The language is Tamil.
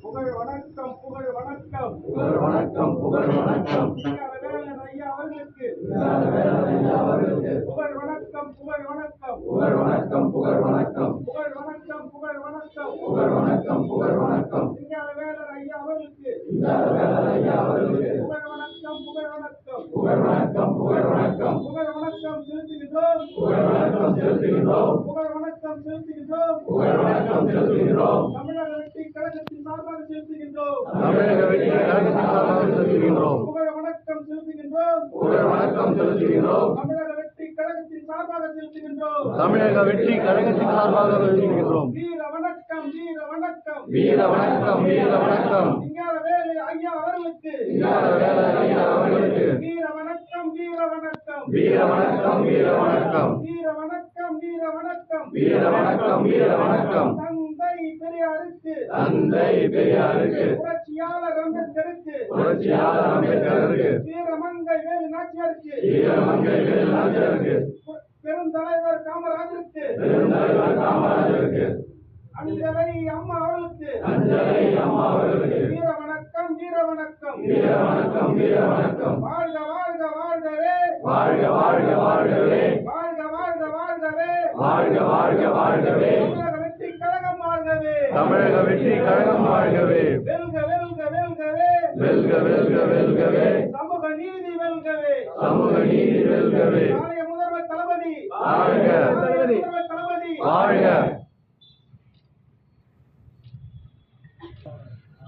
புகழ் வணக்கம் புகழ் வணக்கம் புகழ் வணக்கம் புகழ் வணக்கம் ஐயா புகழ் வணக்கம் புகழ் வணக்கம் புகழ் வணக்கம் புகழ் வணக்கம் புகழ் வணக்கம் புகழ் வணக்கம் புகழ் வணக்கம் புகழ் வணக்கம் சிங்காரவேலன் ஐயா அவர்களுக்கு வேலையா அவர்களுக்கு புகழ் வணக்கம் புகழ் வணக்கம் புகழ் வணக்கம் புகழ் வணக்கம் புகழ் வணக்கம் செலுத்துகின்றோம் புகழ் வணக்கம் செலுத்துகின்றோம் வணக்கம் செலுத்துகின்றோம். வணக்கம் செலுத்துகின்றோம் தமிழக வெற்றி கழகத்தின் சார்பாக செலுத்துகின்றோம். தமிழக வெற்றி கழகத்தின் சார்பாக செலுத்துகின்றோம். புகழ் வணக்கம் செலுத்துகின்றோம். புகழ் வணக்கம் செலுத்துகின்றோம். தமிழக வெற்றி கழகத்தின் சார்பாக செலுத்துகின்றோம். தமிழக வெற்றி கழகத்தின் சார்பாக செலுத்துகின்றோம். வீர வணக்கம் வீர வணக்கம். வீர வணக்கம் வீர வணக்கம். சிங்காரவேலு ஐயா அவர்களுக்கு. வேலையா அவர்களுக்கு. வீர வணக்கம் வீர வணக்கம். வீர வணக்கம் வீர வணக்கம். வீர வணக்கம். வணக்கம். வீர வணக்கம் வீர வணக்கம். தந்தை பெரியாருக்கு. தந்தை பெரியாருக்கு. புரட்சியாளர் அம்பேத்கருக்கு. புரட்சியாளர் அம்பேத்கருக்கு. வீரமங்கை வேலு நாச்சியாருக்கு. வீரமங்கை பெருந்தலைவர் காமராஜருக்கு. பெருந்தலைவர் காமராஜருக்கு. அஞ்சலை அம்மா அவர்களுக்கு. அஞ்சலை அம்மா அவர்களுக்கு. வீர வணக்கம் வீர வணக்கம். வீர வணக்கம் வீர வணக்கம். வாழ்க வாழ்க வாழ்கவே. வாழ்க வாழ்க வாழ்கவே. வாழ்க வாழ்க வாழ்கவே. தமிழக வெற்றி கழகம் வாழ்கவே. வெல்க வெல்க வெல்கவே. வெல்க வெல்க வெல்கவே. சமூக நீதி வெல்கவே. சமூக நீதி வெல்கவே. முதல்வர் தளபதி. வாழ்க. தளபதி. வாழ்க.